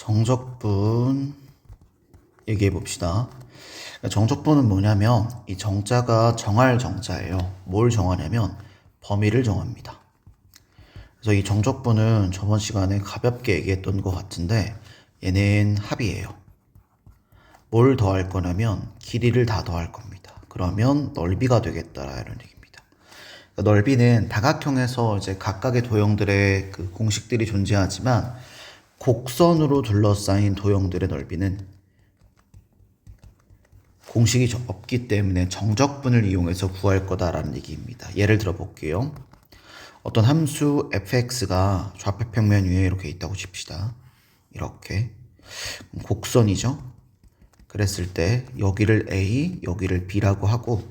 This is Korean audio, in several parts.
정적분 얘기해 봅시다. 그러니까 정적분은 뭐냐면 이 정자가 정할 정자예요. 뭘 정하냐면 범위를 정합니다. 그래서 이 정적분은 저번 시간에 가볍게 얘기했던 것 같은데 얘는 합이에요. 뭘 더할 거냐면 길이를 다 더할 겁니다. 그러면 넓이가 되겠다 이런 얘기입니다. 그러니까 넓이는 다각형에서 이제 각각의 도형들의 그 공식들이 존재하지만 곡선으로 둘러싸인 도형들의 넓이는 공식이 저- 없기 때문에 정적분을 이용해서 구할 거다라는 얘기입니다. 예를 들어 볼게요. 어떤 함수 fx가 좌표평면 위에 이렇게 있다고 칩시다. 이렇게 곡선이죠. 그랬을 때 여기를 a, 여기를 b라고 하고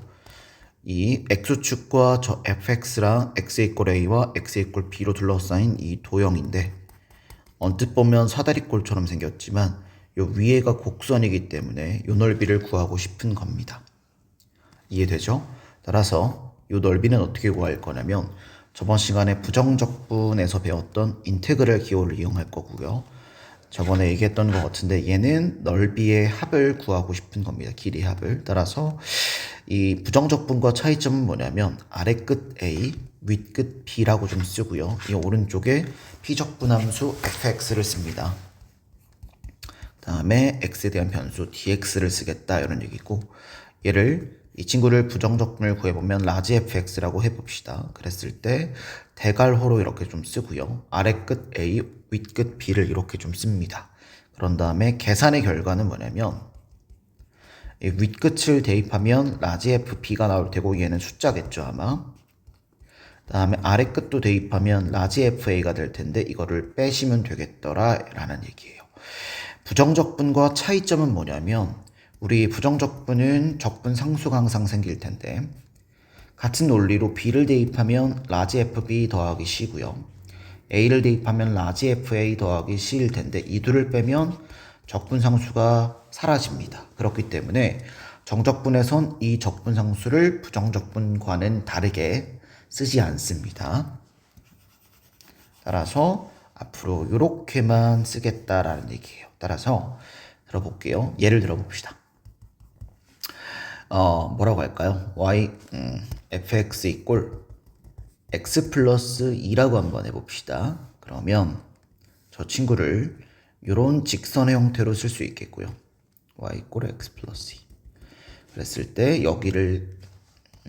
이 x축과 저 fx랑 x 이퀄 a와 x 이퀄 b로 둘러싸인 이 도형인데 언뜻 보면 사다리꼴처럼 생겼지만 요 위에가 곡선이기 때문에 요 넓이를 구하고 싶은 겁니다. 이해되죠? 따라서 요 넓이는 어떻게 구할 거냐면 저번 시간에 부정적분에서 배웠던 인테그랄 기호를 이용할 거고요. 저번에 얘기했던 것 같은데 얘는 넓이의 합을 구하고 싶은 겁니다. 길이 합을. 따라서 이 부정적분과 차이점은 뭐냐면 아래 끝 A, 윗끝 B라고 좀 쓰고요. 이 오른쪽에 피적분함수 fx를 씁니다. 다음에 x에 대한 변수 dx를 쓰겠다 이런 얘기고 얘를 이 친구를 부정적분을 구해보면 라지 fx라고 해봅시다. 그랬을 때 대괄호로 이렇게 좀 쓰고요. 아래 끝 a, 윗끝 b를 이렇게 좀 씁니다. 그런 다음에 계산의 결과는 뭐냐면 이 윗끝을 대입하면 라지 fp가 나올 테고 얘는 숫자겠죠 아마. 다음에 아래 끝도 대입하면 라지 fa가 될 텐데 이거를 빼시면 되겠더라 라는 얘기예요. 부정적분과 차이점은 뭐냐면 우리 부정적분은 적분 상수가 항상 생길 텐데 같은 논리로 b를 대입하면 라지 fb 더하기 c고요. a를 대입하면 라지 fa 더하기 c일 텐데 이 둘을 빼면 적분 상수가 사라집니다. 그렇기 때문에 정적분에선 이 적분 상수를 부정적분과는 다르게 쓰지 않습니다. 따라서 앞으로 이렇게만 쓰겠다라는 얘기예요. 따라서 들어볼게요. 예를 들어봅시다. 어, 뭐라고 할까요? y 음, fx 이꼴 x 플러스 2라고 한번 해봅시다. 그러면 저 친구를 이런 직선의 형태로 쓸 수 있겠고요. y 이꼴 x 플러스 2. 그랬을 때 여기를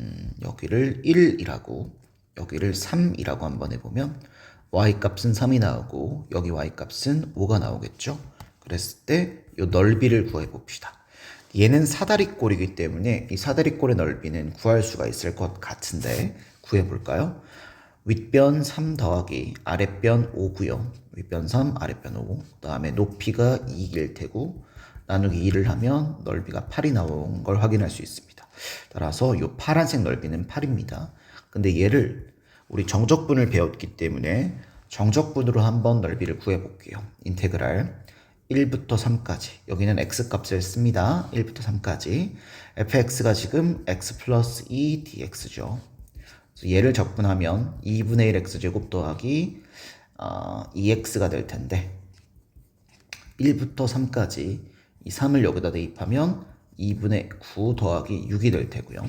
음, 여기를 1이라고 여기를 3이라고 한번 해보면 y 값은 3이 나오고 여기 y 값은 5가 나오겠죠. 그랬을 때 이 넓이를 구해 봅시다. 얘는 사다리꼴이기 때문에 이 사다리꼴의 넓이는 구할 수가 있을 것 같은데 구해 볼까요? 윗변 3 더하기 아랫변 5고요. 윗변 3, 아랫변 5. 그 다음에 높이가 2일 테고 나누기 2를 하면 넓이가 8이 나온 걸 확인할 수 있습니다. 따라서 이 파란색 넓이는 8입니다. 근데 얘를 우리 정적분을 배웠기 때문에 정적분으로 한번 넓이를 구해 볼게요. 인테그랄 1부터 3까지. 여기는 x 값을 씁니다. 1부터 3까지. fx가 지금 x 플러스 2 dx죠. 그래서 얘를 적분하면 2분의 1 x제곱 더하기 어, 2x가 될 텐데 1부터 3까지 이 3을 여기다 대입하면 2분의 9 더하기 6이 될 테고요.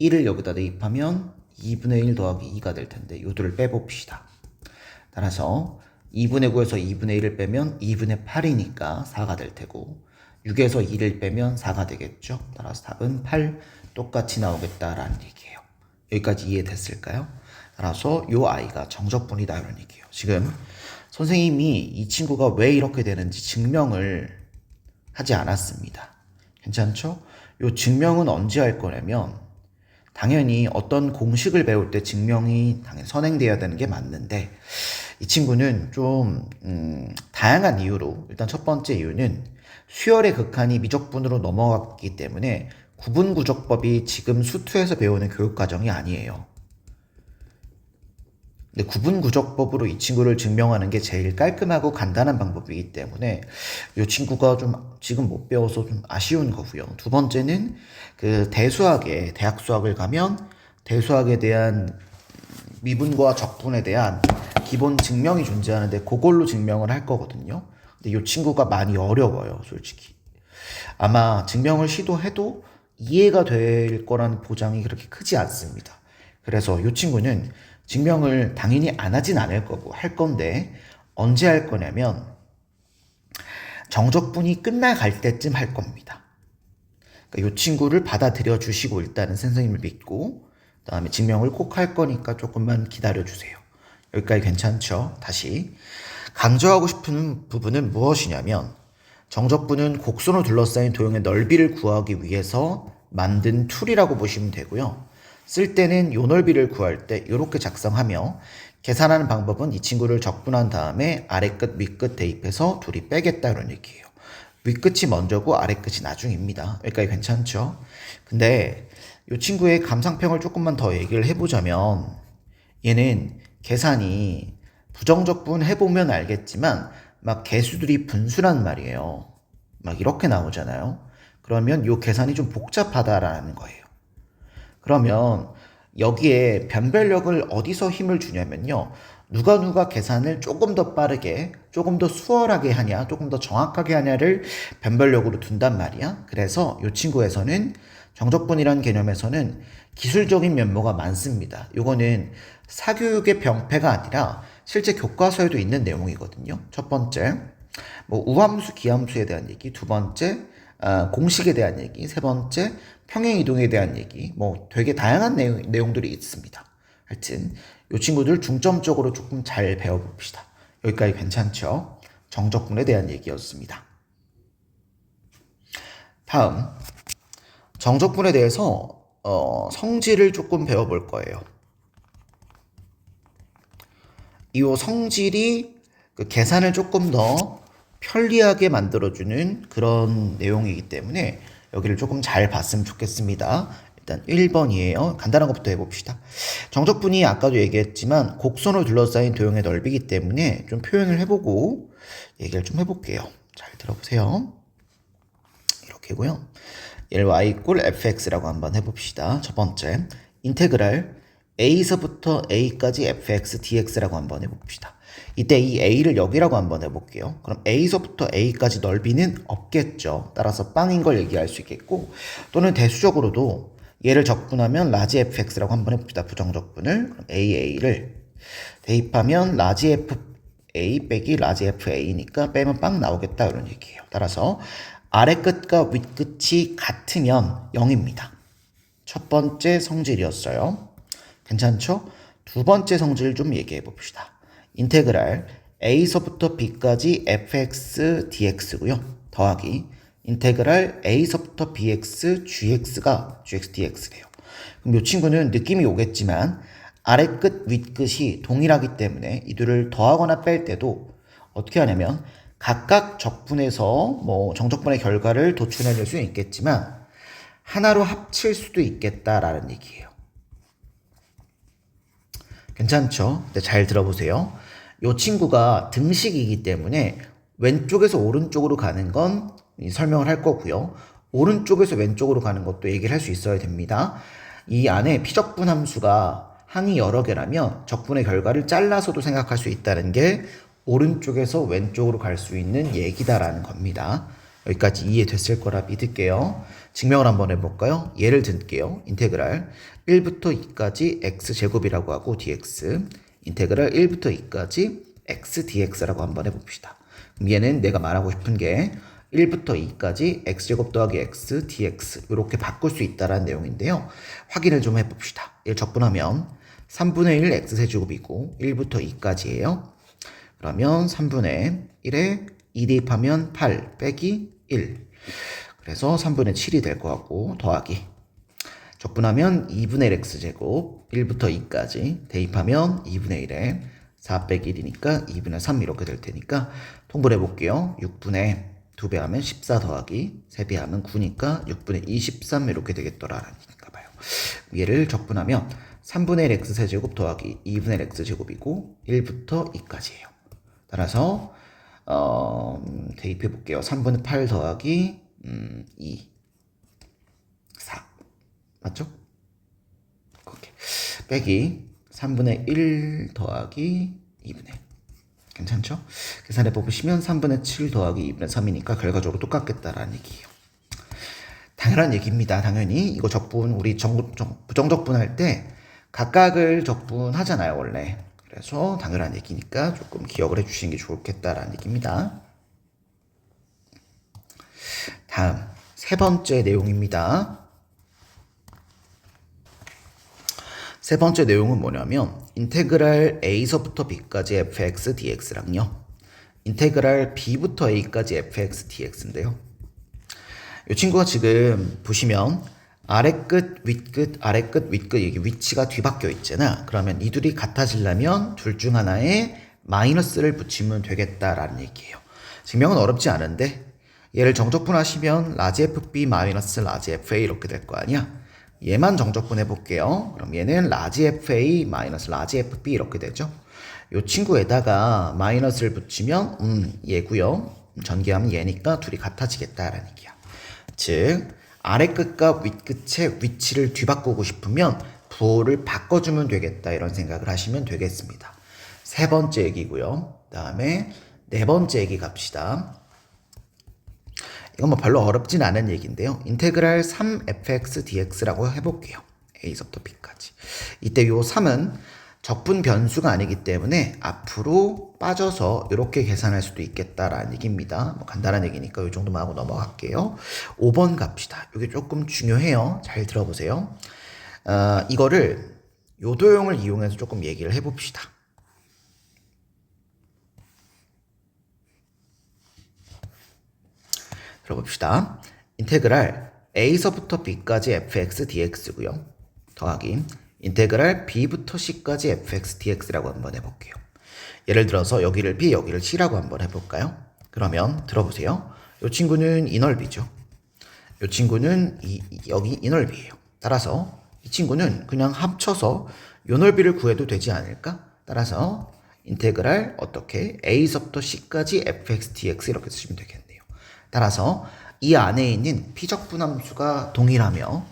1을 여기다 대입하면 2분의 1 더하기 2가 될 텐데 이 둘을 빼봅시다. 따라서 2분의 9에서 2분의 1을 빼면 2분의 8이니까 4가 될 테고 6에서 2를 빼면 4가 되겠죠. 따라서 답은 8 똑같이 나오겠다라는 얘기예요. 여기까지 이해됐을까요? 따라서 요 아이가 정적분이다 이런 얘기예요. 지금 선생님이 이 친구가 왜 이렇게 되는지 증명을 하지 않았습니다. 괜찮죠? 요 증명은 언제 할 거냐면 당연히 어떤 공식을 배울 때 증명이 당연히 선행돼야 되는 게 맞는데 이 친구는 좀 음, 다양한 이유로 일단 첫 번째 이유는 수열의 극한이 미적분으로 넘어갔기 때문에 구분구적법이 지금 수투에서 배우는 교육과정이 아니에요. 근데 구분구적법으로 이 친구를 증명하는 게 제일 깔끔하고 간단한 방법이기 때문에 이 친구가 좀 지금 못 배워서 좀 아쉬운 거고요. 두 번째는 그 대수학에 대학 수학을 가면 대수학에 대한 미분과 적분에 대한 기본 증명이 존재하는데 그걸로 증명을 할 거거든요. 근데 이 친구가 많이 어려워요, 솔직히. 아마 증명을 시도해도 이해가 될 거라는 보장이 그렇게 크지 않습니다. 그래서 이 친구는 증명을 당연히 안 하진 않을 거고 할 건데 언제 할 거냐면 정적분이 끝나갈 때쯤 할 겁니다. 그러니까 이 친구를 받아들여 주시고 일단은 선생님을 믿고 그다음에 증명을 꼭 할 거니까 조금만 기다려 주세요. 여기까지 괜찮죠? 다시 강조하고 싶은 부분은 무엇이냐면 정적분은 곡선으로 둘러싸인 도형의 넓이를 구하기 위해서 만든 툴이라고 보시면 되고요. 쓸 때는 요 넓이를 구할 때 이렇게 작성하며 계산하는 방법은 이 친구를 적분한 다음에 아래끝 윗끝 대입해서 둘이 빼겠다 이런 얘기예요. 윗끝이 먼저고 아래끝이 나중입니다. 여기까지 괜찮죠? 근데 이 친구의 감상평을 조금만 더 얘기를 해보자면 얘는 계산이 부정적분 해보면 알겠지만 막 개수들이 분수란 말이에요. 막 이렇게 나오잖아요. 그러면 이 계산이 좀 복잡하다라는 거예요. 그러면 여기에 변별력을 어디서 힘을 주냐면요. 누가 누가 계산을 조금 더 빠르게, 조금 더 수월하게 하냐, 조금 더 정확하게 하냐를 변별력으로 둔단 말이야. 그래서 이 친구에서는 정적분이라는 개념에서는 기술적인 면모가 많습니다. 이거는 사교육의 병폐가 아니라 실제 교과서에도 있는 내용이거든요. 첫 번째, 뭐 우함수, 기함수에 대한 얘기. 두 번째, 아, 공식에 대한 얘기. 세 번째, 평행 이동에 대한 얘기. 뭐 되게 다양한 내용, 내용들이 있습니다. 하여튼 이 친구들 중점적으로 조금 잘 배워봅시다. 여기까지 괜찮죠? 정적분에 대한 얘기였습니다. 다음 정적분에 대해서 어, 성질을 조금 배워볼 거예요. 이 성질이 그 계산을 조금 더 편리하게 만들어주는 그런 내용이기 때문에 여기를 조금 잘 봤으면 좋겠습니다. 일단 1번이에요. 간단한 것부터 해봅시다. 정적분이 아까도 얘기했지만 곡선을 둘러싸인 도형의 넓이기 때문에 좀 표현을 해보고 얘기를 좀 해볼게요. 잘 들어보세요. 이렇게고요. 얘를 y 이꼴 fx라고 한번 해봅시다. 첫 번째, 인테그랄 a에서부터 a까지 fx dx라고 한번 해봅시다. 이때 이 a를 여기라고 한번 해볼게요. 그럼 a에서부터 a까지 넓이는 없겠죠. 따라서 빵인 걸 얘기할 수 있겠고 또는 대수적으로도 얘를 적분하면 라지 fx라고 한번 해봅시다. 부정적분을 그럼 aa를 대입하면 라지 f a 빼기 라지 f a니까 빼면 빵 나오겠다 이런 얘기예요. 따라서 아래 끝과 윗 끝이 같으면 0입니다. 첫 번째 성질이었어요. 괜찮죠? 두 번째 성질 좀 얘기해 봅시다. 인테그랄 a서부터 b까지 fx dx고요. 더하기 인테그랄 a서부터 bx gx가 gx dx래요. 그럼 이 친구는 느낌이 오겠지만 아래 끝, 윗 끝이 동일하기 때문에 이들을 더하거나 뺄 때도 어떻게 하냐면 각각 적분해서 뭐 정적분의 결과를 도출해낼 수는 있겠지만 하나로 합칠 수도 있겠다라는 얘기예요. 괜찮죠? 네, 잘 들어보세요. 이 친구가 등식이기 때문에 왼쪽에서 오른쪽으로 가는 건 설명을 할 거고요. 오른쪽에서 왼쪽으로 가는 것도 얘기를 할 수 있어야 됩니다. 이 안에 피적분 함수가 항이 여러 개라면 적분의 결과를 잘라서도 생각할 수 있다는 게 오른쪽에서 왼쪽으로 갈 수 있는 얘기다라는 겁니다. 여기까지 이해됐을 거라 믿을게요. 증명을 한번 해볼까요? 예를 들게요. 인테그랄 1부터 2까지 x제곱이라고 하고 dx 인테그랄 1부터 2까지 x dx라고 한번 해봅시다. 그럼 얘는 내가 말하고 싶은 게 1부터 2까지 x제곱 더하기 x dx 이렇게 바꿀 수 있다라는 내용인데요. 확인을 좀 해봅시다. 1 적분하면 3분의 1 x세제곱이고 1부터 2까지예요. 그러면 3분의 1에 2 대입하면 8 빼기 1. 그래서 3분의 7이 될 것 같고 더하기 적분하면 2분의 1 x제곱 1부터 2까지 대입하면 2분의 1에 4 빼기 1이니까 2분의 3 이렇게 될 테니까 통분해 볼게요. 6분의 2배 하면 14 더하기 3배 하면 9니까 6분의 23 이렇게 되겠더라니까 봐요. 얘를 적분하면 3분의 1 x세제곱 더하기 2분의 1 x제곱이고 1부터 2까지예요. 따라서 어, 대입해 볼게요. 3분의 8 더하기 음, 2 4 맞죠? 오케이. 빼기 3분의 1 더하기 2분의 괜찮죠? 계산해 보시면 3분의 7 더하기 2분의 3이니까 결과적으로 똑같겠다라는 얘기예요. 당연한 얘기입니다. 당연히 이거 적분 우리 정, 정, 부정적분 할 때 각각을 적분하잖아요 원래. 그래서 당연한 얘기니까 조금 기억을 해주시는 게 좋겠다라는 얘기입니다. 다음 세 번째 내용입니다. 세 번째 내용은 뭐냐면 인테그랄 a서부터 b까지 fx dx랑요. 인테그랄 b부터 a까지 fx dx인데요. 이 친구가 지금 보시면 아래 끝, 윗 끝, 아래 끝, 윗 끝, 이게 위치가 뒤바뀌어 있잖아. 그러면 이 둘이 같아지려면 둘 중 하나에 마이너스를 붙이면 되겠다라는 얘기예요. 증명은 어렵지 않은데 얘를 정적분하시면 라지 FB 마이너스 라지 FA 이렇게 될 거 아니야. 얘만 정적분 해 볼게요. 그럼 얘는 라지 FA 마이너스 라지 FB 이렇게 되죠. 이 친구에다가 마이너스를 붙이면 음 얘고요. 전개하면 얘니까 둘이 같아지겠다라는 얘기야. 즉 아래 끝과 윗 끝의 위치를 뒤바꾸고 싶으면 부호를 바꿔주면 되겠다 이런 생각을 하시면 되겠습니다. 세 번째 얘기고요. 다음에 네 번째 얘기 갑시다. 이건 뭐 별로 어렵진 않은 얘기인데요. 인테그랄 3fx dx라고 해볼게요. a서부터 b까지. 이때 요 3은 적분 변수가 아니기 때문에 앞으로 빠져서 이렇게 계산할 수도 있겠다라는 얘기입니다. 뭐 간단한 얘기니까 이 정도만 하고 넘어갈게요. 5번 갑시다. 이게 조금 중요해요. 잘 들어보세요. 어, 이거를 요도형을 이용해서 조금 얘기를 해봅시다. 들어봅시다. 인테그랄 a서부터 b까지 fx dx고요. 더하기 인테그랄 b부터 c까지 fx dx라고 한번 해볼게요. 예를 들어서 여기를 b, 여기를 c라고 한번 해볼까요? 그러면 들어보세요. 이 친구는 이 넓이죠. 이 친구는 이, 여기 이 넓이에요. 따라서 이 친구는 그냥 합쳐서 이 넓이를 구해도 되지 않을까? 따라서 인테그랄 어떻게 a서부터 c까지 fx dx 이렇게 쓰시면 되겠네요. 따라서 이 안에 있는 피적분함수가 동일하며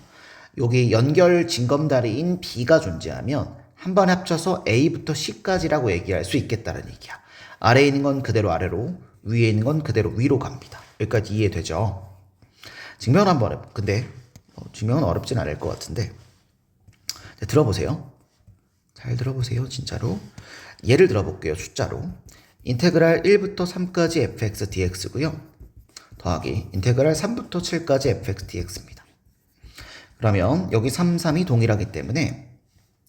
여기 연결 징검다리인 B가 존재하면 한 번에 합쳐서 A부터 C까지라고 얘기할 수 있겠다는 얘기야. 아래에 있는 건 그대로 아래로, 위에 있는 건 그대로 위로 갑니다. 여기까지 이해되죠? 증명을 한번 해보. 근데 어, 증명은 어렵진 않을 것 같은데 자, 들어보세요. 잘 들어보세요, 진짜로. 예를 들어볼게요, 숫자로. 인테그랄 1부터 3까지 fx dx고요. 더하기 인테그랄 3부터 7까지 fx dx입니다. 그러면 여기 3, 3이 동일하기 때문에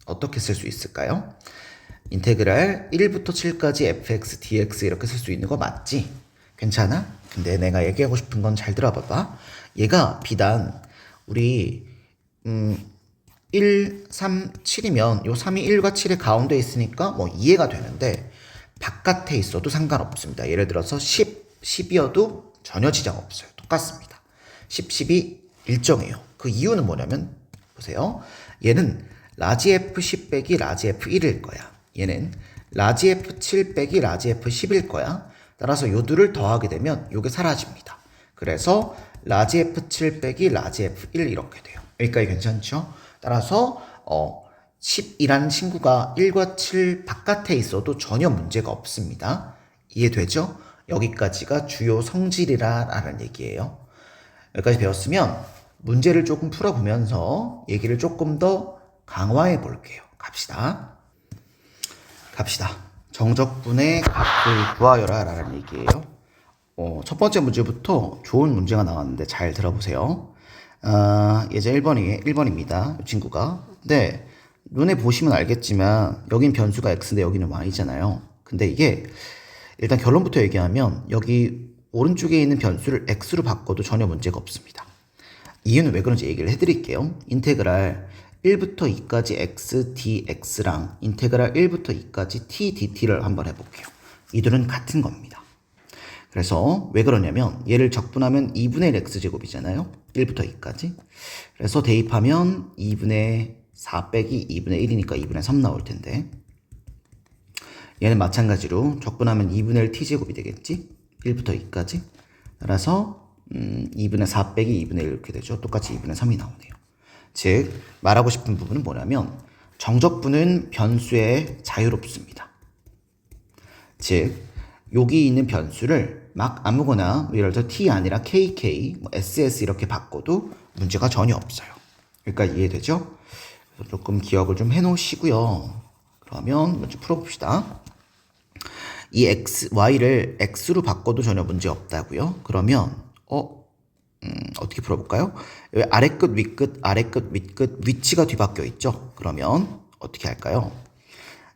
어떻게 쓸 수 있을까요? 인테그랄 1부터 7까지 fx dx 이렇게 쓸 수 있는 거 맞지? 괜찮아? 근데 내가 얘기하고 싶은 건 잘 들어봐봐. 얘가 비단 우리 음 1, 3, 7이면 요 3이 1과 7의 가운데 있으니까 뭐 이해가 되는데 바깥에 있어도 상관없습니다. 예를 들어서 10, 10이어도 전혀 지장 없어요. 똑같습니다. 10, 10이 일정해요. 그 이유는 뭐냐면 보세요. 얘는 라지 F10 빼기 라지 F1일 거야. 얘는 라지 F7 빼기 라지 F10일 거야. 따라서 요 둘을 더하게 되면 요게 사라집니다. 그래서 라지 F7 빼기 라지 F1 이렇게 돼요. 여기까지 괜찮죠? 따라서 어 10이라는 친구가 1과 7 바깥에 있어도 전혀 문제가 없습니다. 이해되죠? 여기까지가 주요 성질이라는 얘기예요. 여기까지 배웠으면 문제를 조금 풀어보면서 얘기를 조금 더 강화해 볼게요. 갑시다. 갑시다. 정적분의 값을 구하여라 라는 얘기예요. 어, 첫 번째 문제부터 좋은 문제가 나왔는데 잘 들어보세요. 아, 예제 1번이, 1번입니다. 이 친구가. 근데 눈에 보시면 알겠지만 여긴 변수가 x인데 여기는 y잖아요. 근데 이게 일단 결론부터 얘기하면 여기 오른쪽에 있는 변수를 x로 바꿔도 전혀 문제가 없습니다. 이유는 왜 그런지 얘기를 해드릴게요. 인테그랄 1부터 2까지 x dx랑 인테그랄 1부터 2까지 t dt를 한번 해볼게요. 이들은 같은 겁니다. 그래서 왜 그러냐면 얘를 적분하면 2분의 1 x제곱이잖아요. 1부터 2까지. 그래서 대입하면 2분의 4 빼기 2분의 1이니까 2분의 3 나올 텐데 얘는 마찬가지로 적분하면 2분의 1 t제곱이 되겠지? 1부터 2까지. 따라서 음, 2분의 4 빼기 2분의 1 이렇게 되죠. 똑같이 2분의 3이 나오네요. 즉 말하고 싶은 부분은 뭐냐면 정적분은 변수에 자유롭습니다. 즉 여기 있는 변수를 막 아무거나 뭐 예를 들어 t 아니라 kk, 뭐 ss 이렇게 바꿔도 문제가 전혀 없어요. 여기까지 이해되죠? 조금 기억을 좀 해놓으시고요. 그러면 먼저 풀어봅시다. 이 x, y를 x로 바꿔도 전혀 문제 없다고요. 그러면 어 음, 어떻게 풀어볼까요? 여기 아래 끝, 위 끝, 아래 끝, 위 끝, 위치가 뒤바뀌어 있죠. 그러면 어떻게 할까요?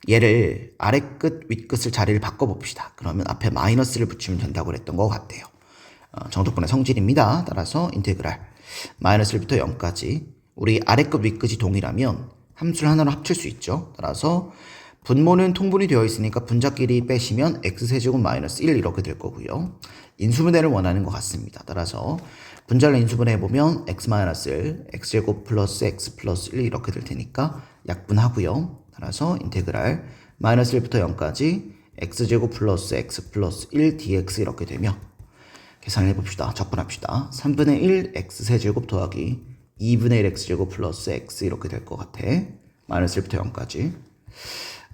얘를 아래 끝, 윗 끝을 자리를 바꿔봅시다. 그러면 앞에 마이너스를 붙이면 된다고 그랬던 것 같아요. 어, 정적분의 성질입니다. 따라서 인테그랄 마이너스 1부터 0까지 우리 아래 끝, 윗 끝이 동일하면 함수를 하나로 합칠 수 있죠. 따라서 분모는 통분이 되어 있으니까 분자끼리 빼시면 x세제곱 마이너스 1 이렇게 될 거고요. 인수분해를 원하는 것 같습니다. 따라서 분자를 인수분해 보면 x 마이너스 1, x제곱 플러스 x 플러스 1 이렇게 될 테니까 약분하고요. 따라서 인테그랄 마이너스 1부터 0까지 x제곱 플러스 x 플러스 1 dx 이렇게 되면 계산을 해봅시다. 적분합시다. 3분의 1 x세제곱 더하기 2분의 1 x제곱 플러스 x 이렇게 될 것 같아. 마이너스 1부터 0까지.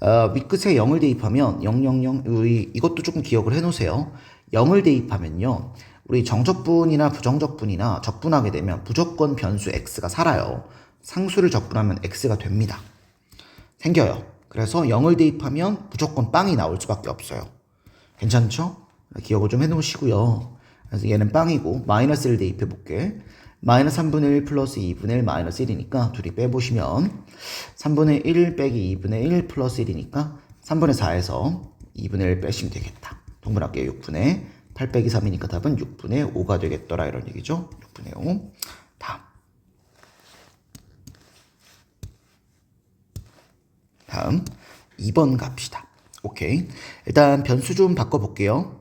어, 윗끝에 0을 대입하면 0, 0, 0, 우리 이것도 조금 기억을 해놓으세요. 0을 대입하면요. 우리 정적분이나 부정적분이나 적분하게 되면 무조건 변수 x가 살아요. 상수를 적분하면 x가 됩니다. 생겨요. 그래서 0을 대입하면 무조건 빵이 나올 수밖에 없어요. 괜찮죠? 기억을 좀 해놓으시고요. 그래서 얘는 빵이고 마이너스를 대입해 볼게. 마이너스 3분의 1 플러스 2분의 1 마이너스 1이니까 둘이 빼보시면 3분의 1 빼기 2분의 1 플러스 1이니까 3분의 4에서 2분의 1 빼시면 되겠다. 동그랗게 6분의 8 빼기 3이니까 답은 6분의 5가 되겠더라 이런 얘기죠. 6분의 5. 다음. 다음 2번 갑시다. 오케이. 일단 변수 좀 바꿔볼게요.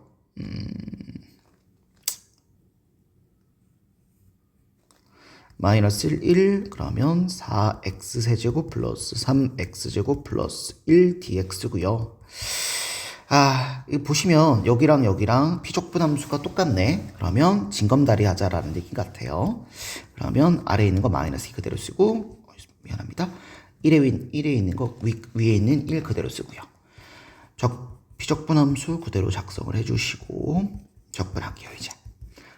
마이너스 1, 1 그러면 4x 세제곱 플러스 3x 제곱 플러스 1 dx고요. 아, 이 보시면 여기랑 여기랑 피족분 함수가 똑같네. 그러면 징검다리 하자라는 얘기 같아요. 그러면 아래에 있는 거 마이너스 2 그대로 쓰고 어, 미안합니다. 1에, 위, 1에 있는 거 위, 위에 있는 1 그대로 쓰고요. 적, 피적분 함수 그대로 작성을 해주시고 적분할게요 이제.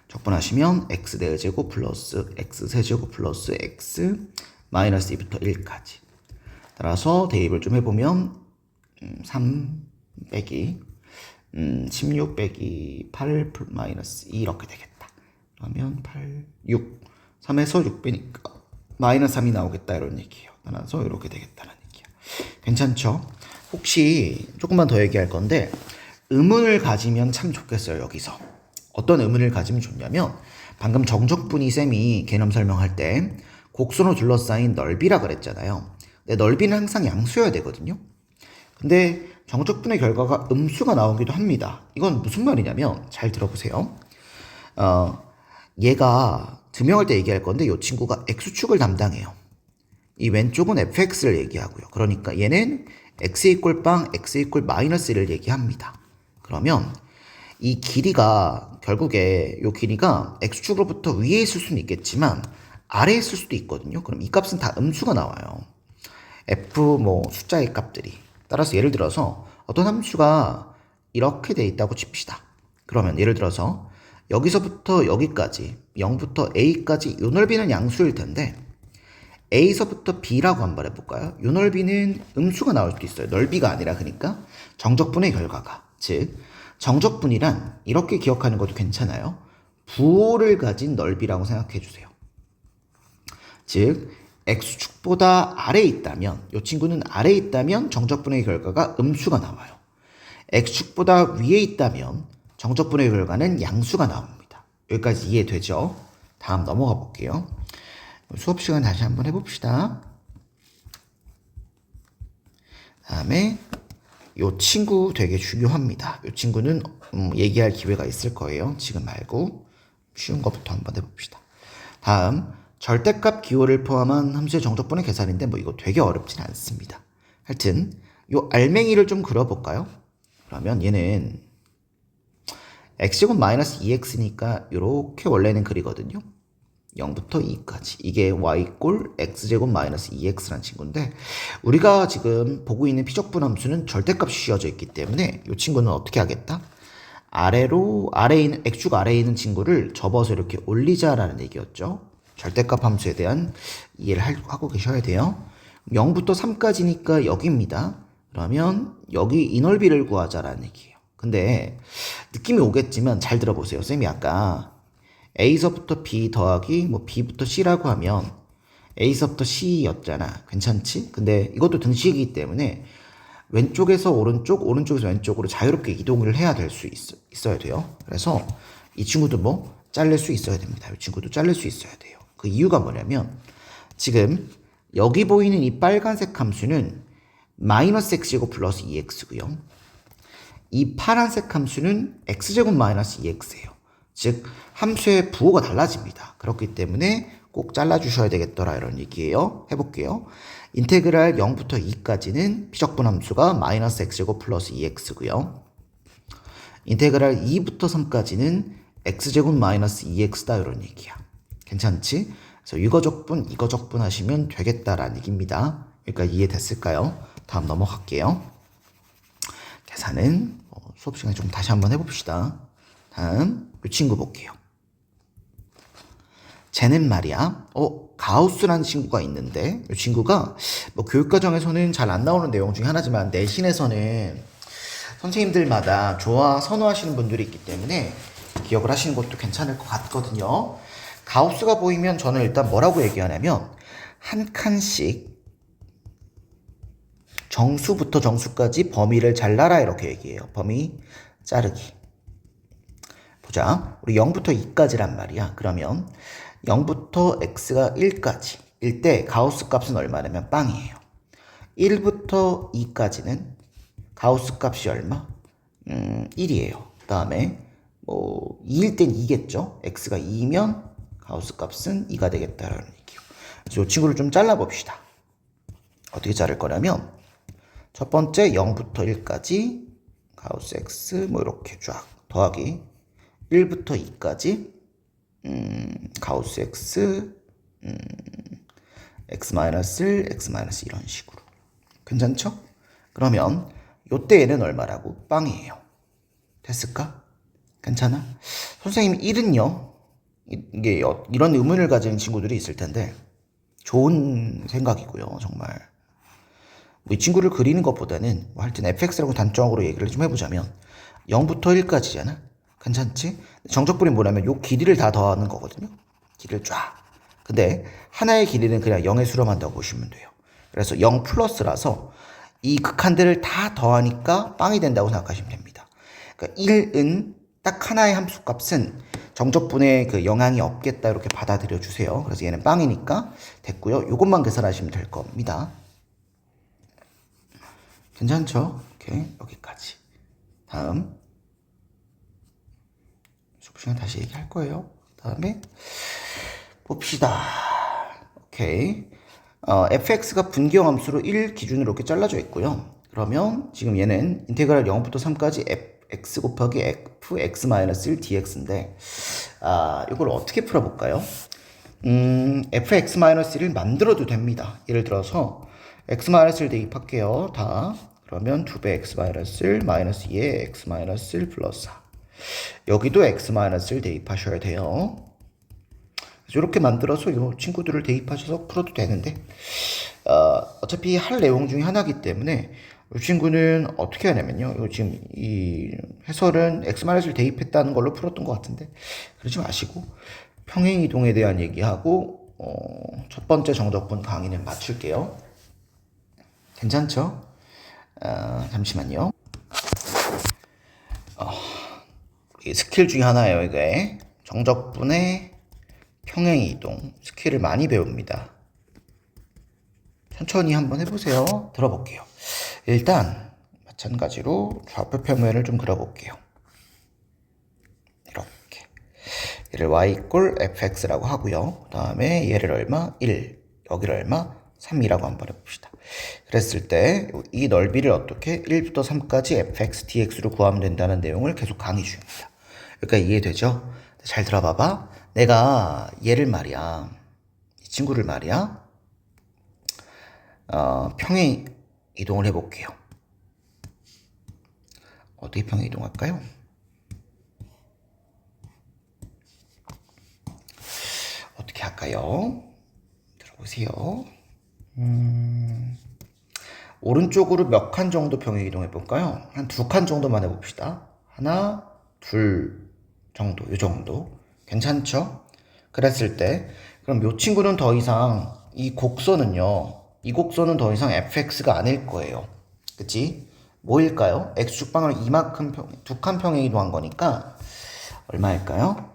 적분하시면 x 대제곱 플러스 x 세제곱 플러스 x 마이너스 2부터 1까지. 따라서 대입을 좀 해보면 음, 3 빼기 음, 16 빼기 8 플- 마이너스 2 이렇게 되겠다. 그러면 8, 6, 3에서 6 빼니까 마이너스 3이 나오겠다 이런 얘기예요. 따라서 이렇게 되겠다는 얘기예요. 괜찮죠? 혹시 조금만 더 얘기할 건데 의문을 가지면 참 좋겠어요 여기서. 어떤 의문을 가지면 좋냐면 방금 정적분이 쌤이 개념 설명할 때 곡선으로 둘러싸인 넓이라 그랬잖아요. 근데 넓이는 항상 양수여야 되거든요. 근데 정적분의 결과가 음수가 나오기도 합니다. 이건 무슨 말이냐면 잘 들어보세요. 어, 얘가 증명할 때 얘기할 건데 이 친구가 x축을 담당해요. 이 왼쪽은 fx를 얘기하고요. 그러니까 얘는 x 이꼴 빵, x 이꼴 마이너스 1을 얘기합니다. 그러면 이 길이가 결국에 이 길이가 x축으로부터 위에 있을 수는 있겠지만 아래에 있을 수도 있거든요. 그럼 이 값은 다 음수가 나와요. f 뭐 숫자의 값들이 따라서 예를 들어서 어떤 함수가 이렇게 돼 있다고 칩시다. 그러면 예를 들어서 여기서부터 여기까지 0부터 a까지 요 넓이는 양수일 텐데 a서부터 b라고 한번 해볼까요? 요 넓이는 음수가 나올 수도 있어요. 넓이가 아니라 그러니까 정적분의 결과가 즉 정적분이란 이렇게 기억하는 것도 괜찮아요. 부호를 가진 넓이라고 생각해 주세요. 즉 x축보다 아래에 있다면 이 친구는 아래에 있다면 정적분의 결과가 음수가 나와요. x축보다 위에 있다면 정적분의 결과는 양수가 나옵니다. 여기까지 이해되죠? 다음 넘어가 볼게요. 수업 시간 다시 한번 해봅시다. 다음에 이 친구 되게 중요합니다. 이 친구는 음, 얘기할 기회가 있을 거예요. 지금 말고 쉬운 것부터 한번 해봅시다. 다음 절대값 기호를 포함한 함수의 정적분의 계산인데 뭐 이거 되게 어렵진 않습니다. 하여튼 요 알맹이를 좀 그려볼까요? 그러면 얘는 x제곱 마이너스 2x니까 이렇게 원래는 그리거든요. 0부터 2까지. 이게 y꼴 x제곱 마이너스 2x라는 친구인데 우리가 지금 보고 있는 피적분 함수는 절대값이 씌워져 있기 때문에 이 친구는 어떻게 하겠다? 아래로 아래에 있는 x축 아래에 있는 친구를 접어서 이렇게 올리자라는 얘기였죠. 절대값 함수에 대한 이해를 할- 하고 계셔야 돼요. 0부터 3까지니까 여기입니다. 그러면 여기 이 넓이를 구하자라는 얘기예요. 근데 느낌이 오겠지만 잘 들어보세요. 쌤이 아까 A서부터 B 더하기 뭐 B부터 C라고 하면 A서부터 C였잖아. 괜찮지? 근데 이것도 등식이기 때문에 왼쪽에서 오른쪽, 오른쪽에서 왼쪽으로 자유롭게 이동을 해야 될 수 있어야 돼요. 그래서 이 친구도 뭐 잘릴 수 있어야 됩니다. 이 친구도 잘릴 수 있어야 돼요. 그 이유가 뭐냐면 지금 여기 보이는 이 빨간색 함수는 마이너스 x제곱 플러스 2x고요. 이 파란색 함수는 x제곱 마이너스 2x예요. 즉 함수의 부호가 달라집니다. 그렇기 때문에 꼭 잘라주셔야 되겠더라 이런 얘기예요. 해볼게요. 인테그랄 0부터 2까지는 피적분 함수가 마이너스 x제곱 플러스 2x고요. 인테그랄 2부터 3까지는 x제곱 마이너스 2x다 이런 얘기야. 괜찮지? 그래서 이거 적분 이거 적분 하시면 되겠다라는 얘기입니다. 여기까지 이해됐을까요? 다음 넘어갈게요. 계산은 어, 수업 시간에 좀 다시 한번 해봅시다. 다음 이 친구 볼게요. 쟤는 말이야. 어 가우스라는 친구가 있는데 이 친구가 뭐 교육과정에서는 잘 안 나오는 내용 중에 하나지만 내신에서는 선생님들마다 좋아 선호하시는 분들이 있기 때문에 기억을 하시는 것도 괜찮을 것 같거든요. 가우스가 보이면 저는 일단 뭐라고 얘기하냐면 한 칸씩 정수부터 정수까지 범위를 잘라라 이렇게 얘기해요. 범위 자르기. 보자. 우리 0부터 2까지란 말이야. 그러면 0부터 x가 1까지. 일때 가우스 값은 얼마냐면 빵이에요. 1부터 2까지는 가우스 값이 얼마? 음, 1이에요. 그 다음에 뭐 2일 땐 2겠죠. x가 2면 가우스 값은 2가 되겠다라는 얘기요. 그래서 이 친구를 좀 잘라 봅시다. 어떻게 자를 거냐면 첫 번째 0부터 1까지 가우스 x 뭐 이렇게 쫙 더하기 1부터 2까지 음, 가우스 x 음, x 마이너스 1, x 이런 식으로 괜찮죠? 그러면 요때 얘는 얼마라고? 빵이에요. 됐을까? 괜찮아? 선생님 1은요? 이게 여- 이런 의문을 가진 친구들이 있을 텐데 좋은 생각이고요. 정말 뭐 이 친구를 그리는 것보다는 뭐 하여튼 fx라고 단정적으로 얘기를 좀 해보자면 0부터 1까지잖아. 괜찮지? 정적분이 뭐냐면 요 길이를 다 더하는 거거든요. 길이를 쫙. 근데 하나의 길이는 그냥 0의 수로만 한다고 보시면 돼요. 그래서 0 플러스라서 이 극한들을 다 더하니까 빵이 된다고 생각하시면 됩니다. 그러니까 1은 딱 하나의 함수 값은 정적분에 그 영향이 없겠다 이렇게 받아들여 주세요. 그래서 얘는 빵이니까 됐고요. 요것만 계산하시면 될 겁니다. 괜찮죠? 오케이 여기까지. 다음 수업 시간 다시 얘기할 거예요. 다음에 봅시다. 오케이. 어, fx가 분기형 함수로 1 기준으로 이렇게 잘라져 있고요. 그러면 지금 얘는 인테그랄 0부터 3까지 fx 곱하기 fx-1 dx인데 아, 이걸 어떻게 풀어볼까요? 음, fx-1을 만들어도 됩니다. 예를 들어서 x-1을 대입할게요. 다. 그러면 2배 x-1 마이너스 2에 x-1 플러스 4. 여기도 x-을 대입하셔야 돼요. 이렇게 만들어서 이 친구들을 대입하셔서 풀어도 되는데 어, 어차피 할 내용 중에 하나이기 때문에 이 친구는 어떻게 하냐면요. 지금 이 해설은 x-을 대입했다는 걸로 풀었던 것 같은데 그러지 마시고 평행 이동에 대한 얘기하고 어, 첫 번째 정적분 강의는 마칠게요. 괜찮죠? 어, 잠시만요. 어, 이 스킬 중에 하나예요. 이게 정적분의 평행 이동 스킬을 많이 배웁니다. 천천히 한번 해보세요. 들어볼게요. 일단 마찬가지로 좌표 평면을 좀 그려볼게요. 이렇게 얘를 y 꼴 fx라고 하고요. 그 다음에 얘를 얼마? 1 여기를 얼마? 3이라고 한번 해봅시다. 그랬을 때 이 넓이를 어떻게 1부터 3까지 fx dx로 구하면 된다는 내용을 계속 강의 중입니다. 그러니까 이해되죠? 잘 들어봐봐. 내가 얘를 말이야. 이 친구를 말이야. 어, 평행 이동을 해볼게요. 어떻게 평행 이동할까요? 어떻게 할까요? 들어보세요. 음, 오른쪽으로 몇 칸 정도 평행 이동해 볼까요? 한 두 칸 정도만 해봅시다. 하나, 둘 정도, 요 정도. 괜찮죠? 그랬을 때, 그럼 요 친구는 더 이상, 이 곡선은요, 이 곡선은 더 이상 fx가 아닐 거예요. 그치? 뭐일까요? x축방을 이만큼 평, 두칸 평행 이동한 거니까, 얼마일까요?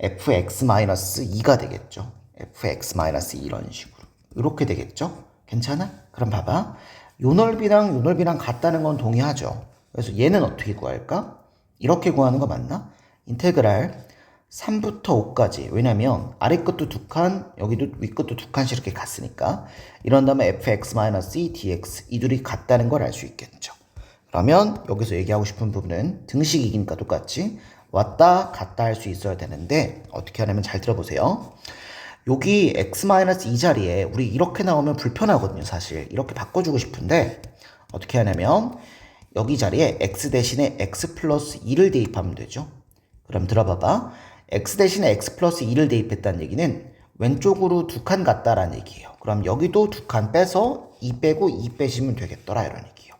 fx-2가 되겠죠. fx-2 이런 식으로. 이렇게 되겠죠? 괜찮아? 그럼 봐봐. 요 넓이랑 요 넓이랑 같다는 건 동의하죠. 그래서 얘는 어떻게 구할까? 이렇게 구하는 거 맞나? 인테그랄 3부터 5까지. 왜냐면 아래 것도 두 칸, 여기도 위 것도 두 칸씩 이렇게 갔으니까. 이런 다음에 fx-2 dx 이 둘이 같다는 걸 알 수 있겠죠. 그러면 여기서 얘기하고 싶은 부분은 등식이기니까 똑같이 왔다 갔다 할 수 있어야 되는데 어떻게 하냐면 잘 들어보세요. 여기 x-2 자리에 우리 이렇게 나오면 불편하거든요, 사실. 이렇게 바꿔주고 싶은데 어떻게 하냐면 여기 자리에 x 대신에 x 플러스 2를 대입하면 되죠. 그럼 들어봐봐. X 대신에 x 플러스 2를 대입했다는 얘기는 왼쪽으로 두 칸 갔다라는 얘기예요. 그럼 여기도 두 칸 빼서 2 빼고 2 빼시면 되겠더라 이런 얘기예요.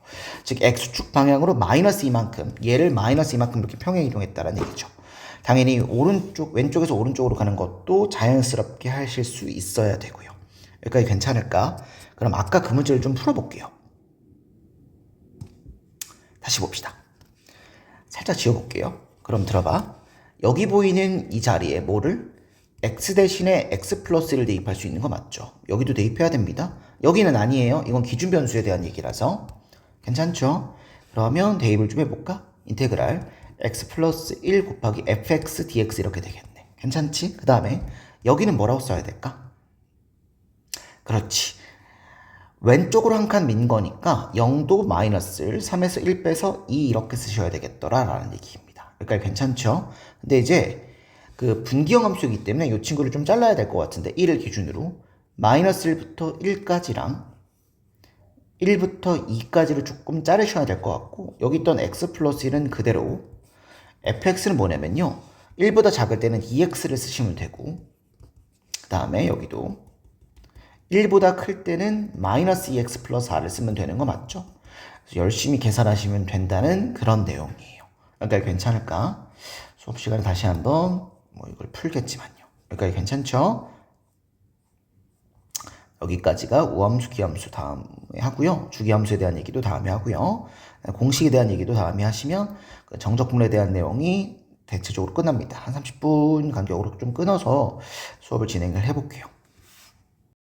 즉 x축 방향으로 마이너스 이만큼 얘를 마이너스 이만큼 이렇게 평행 이동했다라는 얘기죠. 당연히 오른쪽 왼쪽에서 오른쪽으로 가는 것도 자연스럽게 하실 수 있어야 되고요. 여기까지 괜찮을까? 그럼 아까 그 문제를 좀 풀어볼게요. 다시 봅시다. 살짝 지워볼게요. 그럼 들어봐. 여기 보이는 이 자리에 뭐를? x 대신에 x 플러스를 대입할 수 있는 거 맞죠? 여기도 대입해야 됩니다. 여기는 아니에요. 이건 기준 변수에 대한 얘기라서. 괜찮죠? 그러면 대입을 좀 해볼까? 인테그랄 x 플러스 1 곱하기 fx dx 이렇게 되겠네. 괜찮지? 그 다음에 여기는 뭐라고 써야 될까? 그렇지. 왼쪽으로 한 칸 민 거니까 0도 마이너스를 3에서 1 빼서 2 이렇게 쓰셔야 되겠더라 라는 얘기입니다. 그러니까 괜찮죠? 근데 이제 그 분기형 함수이기 때문에 이 친구를 좀 잘라야 될 것 같은데 1을 기준으로 마이너스 1부터 1까지랑 1부터 2까지를 조금 자르셔야 될 것 같고 여기 있던 x 플러스 1은 그대로 fx는 뭐냐면요 1보다 작을 때는 2x를 쓰시면 되고 그 다음에 여기도 1보다 클 때는 마이너스 2x 플러스 r을 쓰면 되는 거 맞죠? 그래서 열심히 계산하시면 된다는 그런 내용이에요. 그러니까 괜찮을까? 수업 시간에 다시 한번 뭐 이걸 풀겠지만요. 그러니까 괜찮죠? 여기까지가 우함수, 기함수 다음에 하고요. 주기함수에 대한 얘기도 다음에 하고요. 공식에 대한 얘기도 다음에 하시면 그 정적 분에 대한 내용이 대체적으로 끝납니다. 한 30분 간격으로 좀 끊어서 수업을 진행을 해볼게요.